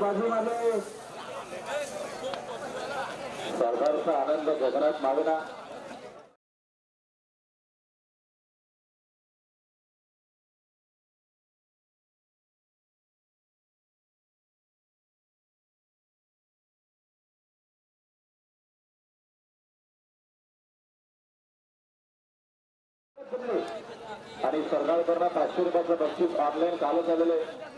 बाजूमध्ये सरदारचा आनंद गगनात मावेना सरकारकडनं पाचशे रुपयाचं बक्षीस ऑनलाईन चालू झालेलं आहे.